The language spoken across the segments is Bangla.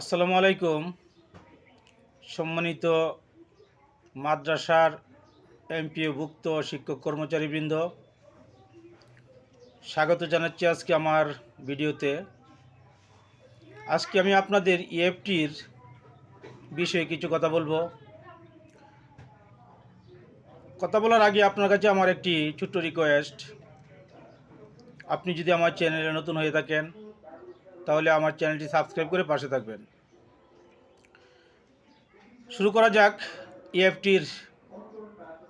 আসসালামু আলাইকুম। সম্মানিত মাদ্রাসার এমপিওভুক্ত শিক্ষক কর্মচারীবৃন্দ, স্বাগত জানাচ্ছি আজকে আমার ভিডিওতে। আজকে আমি আপনাদের ইএফটির বিষয়ে কিছু কথা বলব। কথা বলার আগে আপনার কাছে আমার একটি ছোট্ট রিকোয়েস্ট আপনি যদি আমার চ্যানেলে নতুন হয়ে থাকেন তাহলে আমার চ্যানেলটি সাবস্ক্রাইব করে পাশে থাকবেন। শুরু করা যাক ইএফটির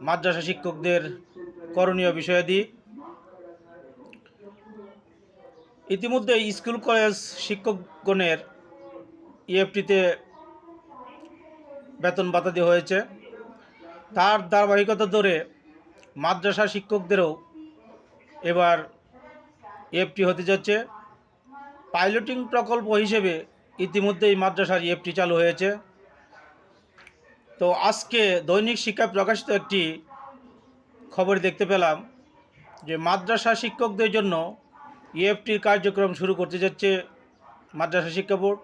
মাদ্রাসা শিক্ষকদের করণীয় বিষয়াদি। ইতিমধ্যে স্কুল কলেজ শিক্ষকগণের ইএফটিতে বেতন ভাতা দেওয়া হয়েছে। তার ধারাবাহিকতা ধরে মাদ্রাসা শিক্ষকদেরও এবার এফটি হতে যাচ্ছে। পাইলটিং প্রকল্প হিসেবে ইতিমধ্যেই মাদ্রাসার ইএফটি চালু হয়েছে। তো আজকে দৈনিক শিক্ষায় প্রকাশিত একটি খবর দেখতে পেলাম যে মাদ্রাসা শিক্ষকদের জন্য ইএফটির কার্যক্রম শুরু করতে যাচ্ছে মাদ্রাসা শিক্ষা বোর্ড।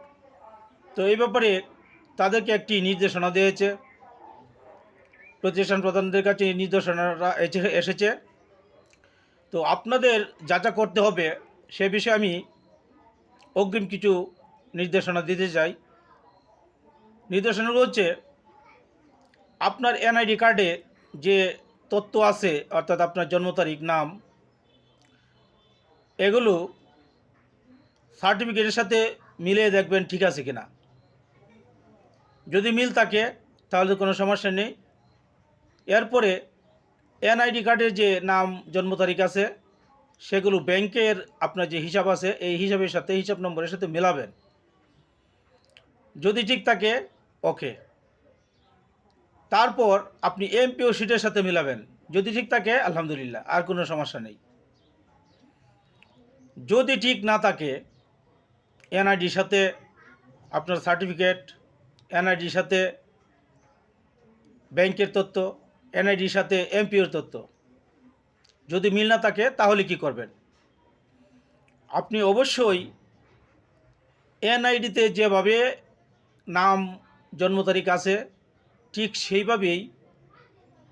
তো এই ব্যাপারে তাদেরকে একটি নির্দেশনা দিয়েছে। প্রতিষ্ঠান প্রধানদের কাছে এই নির্দেশনাটা এসে- এসেছে। তো আপনাদের যা যা করতে হবে সে বিষয়ে আমি অগ্রিম কিছু নির্দেশনা দিতে চাই। নির্দেশনাগুলো হচ্ছে, আপনার এনআইডি কার্ডে যে তথ্য আছে, অর্থাৎ আপনার জন্ম তারিখ, নাম, এগুলো সার্টিফিকেটের সাথে মিলিয়ে দেখবেন ঠিক আছে কিনা। যদি মিল থাকে, তাহলে কোনো সমস্যা নেই। এরপরে এনআইডি কার্ডের যে নাম, জন্ম তারিখ আছে সেগুলো ব্যাংকের আপনার যে হিসাব আছে, এই হিসাবের সাথে হিসাব নম্বরের সাথে মেলাবেন। যদি ঠিক থাকে, ওকে। তারপর আপনি এমপিও সিটের সাথে মেলাবেন। যদি ঠিক থাকে, আলহামদুলিল্লাহ, আর কোনো সমস্যা নেই। যদি ঠিক না থাকে, এনআইডির সাথে আপনার সার্টিফিকেট, এনআইডির সাথে ব্যাংকের তথ্য, এনআইডির সাথে এমপিওর তথ্য। যদি মিল না থাকে, তাহলে কি করবেন? আপনি অবশ্যই এনআইডিতে যেভাবে নাম, জন্ম তারিখ আছে, ঠিক সেইভাবেই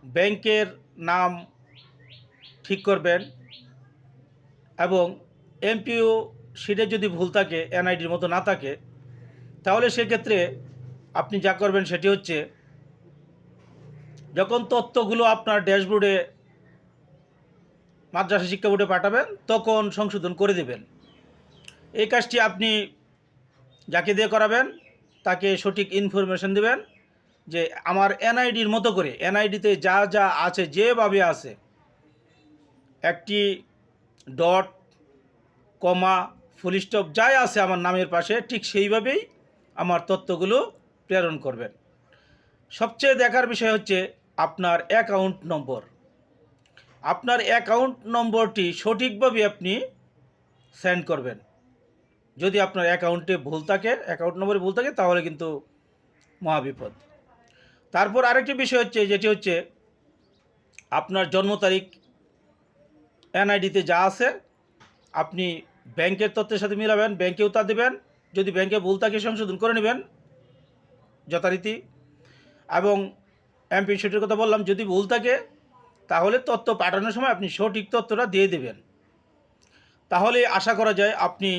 ব্যাংকের নাম ঠিক করবেন এবং এমপিও সিটে যদি ভুল থাকে, এনআইডির মতো না থাকে, তাহলে সেক্ষেত্রে আপনি যা করবেন সেটি হচ্ছে, যখন তথ্যগুলো আপনার ড্যাশবোর্ডে মাদ্রাসা শিক্ষা বোর্ডে পাঠাবেন, তখন সংশোধন করে দেবেন। এই কাজটি আপনি যাকে দিয়ে করাবেন, তাকে সঠিক ইনফরমেশন দেবেন যে আমার এনআইডির মতো করে, এনআইডিতে যা যা আছে, যেভাবে আছে, একটি ডট, কমা, ফুল স্টপ, যাই আছে আমার নামের পাশে, ঠিক সেইভাবেই আমার তথ্যগুলো প্রেরণ করবেন। সবচেয়ে দেখার বিষয় হচ্ছে আপনার অ্যাকাউন্ট নম্বর। আপনার অ্যাকাউন্ট নম্বরটি সঠিকভাবে আপনি সেন্ড করবেন। যদি আপনার অ্যাকাউন্টে ভুল থাকে অ্যাকাউন্ট নম্বরে ভুল থাকে, তাহলে কিন্তু মহাবিপদ। তারপর আরেকটি বিষয় হচ্ছে, যেটি হচ্ছে, আপনার জন্ম তারিখ এনআইডিতে যা আছে, আপনি ব্যাংকের তথ্যের সাথে মিলাবেন, ব্যাংকেও তা দেবেন। যদি ব্যাংকে ভুল থাকে, সংশোধন করে নেবেন, যথারীতি। এবং এমপি শিটের কথা বললাম, যদি ভুল থাকে তাহলে তথ্য পাঠানোর সময় আপনি সঠিক তথ্যটা দিয়ে দেবেন। তাহলে আশা করা যায় আপনি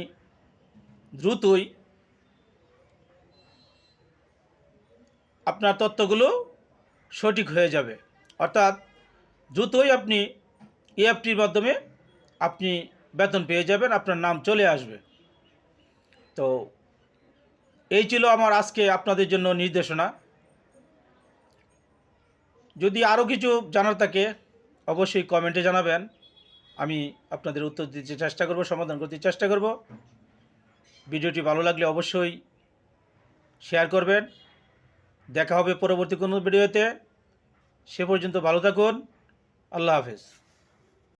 দ্রুতই আপনার তথ্যগুলো সঠিক হয়ে যাবে। অর্থাৎ দ্রুতই আপনি ইএফটির মাধ্যমে আপনি বেতন পেয়ে যাবেন, আপনার নাম চলে আসবে। তো এই ছিল আমার আজকে আপনাদের জন্য নির্দেশনা। যদি আরও কিছু জানার থাকে অবশ্যই কমেন্টে জানাবেন। আমি আপনাদের উত্তর দিতে চেষ্টা করব, সমাধান করতে চেষ্টা করব। ভিডিওটি ভালো লাগলে অবশ্যই শেয়ার করবেন। দেখা হবে পরবর্তী কোনো ভিডিওতে সে পর্যন্ত ভালো থাকুন। আল্লাহ হাফেজ।